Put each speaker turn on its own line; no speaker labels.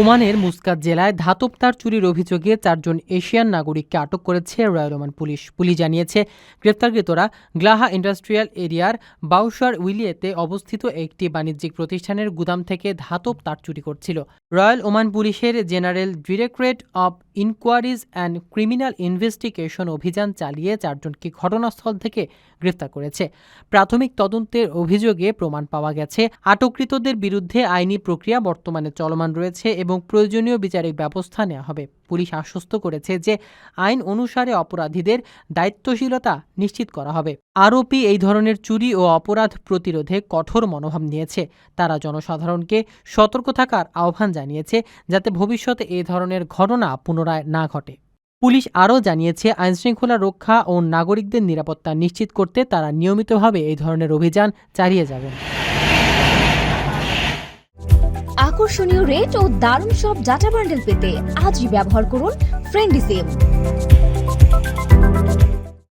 ওমানের মুসকাত জেলায় ধাতব তার চুরির অভিযোগে চারজন এশিয়ান নাগরিককে আটক করেছে রয়্যাল ওমান পুলিশ। পুলিশ জানিয়েছে, গ্রেপ্তারকৃতরা গ্লাহা ইন্ডাস্ট্রিয়াল এরিয়ার বাউসার উইলিয়েতে অবস্থিত একটি বাণিজ্যিক প্রতিষ্ঠানের গুদাম থেকে ধাতব তার চুরি করছিল। রয়্যাল ওমান পুলিশের general directorate of inquiries and criminal investigation অভিযান চালিয়ে চারজনকে ঘটনাস্থল থেকে গ্রেফতার করেছে। প্রাথমিক তদন্তের অভিযোগে প্রমাণ পাওয়া গেছে, আটককৃতদের বিরুদ্ধে আইনি প্রক্রিয়া বর্তমানে চলমান রয়েছে এবং প্রয়োজনীয় বিচারিক ব্যবস্থা নেওয়া হবে। পুলিশ আশ্বস্ত করেছে যে আইন অনুসারে অপরাধীদের দায়িত্বশীলতা নিশ্চিত করা হবে। আরোপি এই ধরনের চুরি ও অপরাধ প্রতিরোধে কঠোর মনোভাব নিয়েছে। তারা জনসাধারণকে সতর্ক থাকার আহ্বান জানিয়েছে যাতে ভবিষ্যতে এ ধরনের ঘটনা পুনরায় না ঘটে। পুলিশ আরও জানিয়েছে, আইনশৃঙ্খলা রক্ষা ও নাগরিকদের নিরাপত্তা নিশ্চিত করতে তারা নিয়মিতভাবে এই ধরনের অভিযান চালিয়ে যাবেন।
আকর্ষণীয় রেট ও দারুণ সব ডাটা বান্ডেল পেতে আজই ব্যবহার করুন ফ্রেন্ডি সিম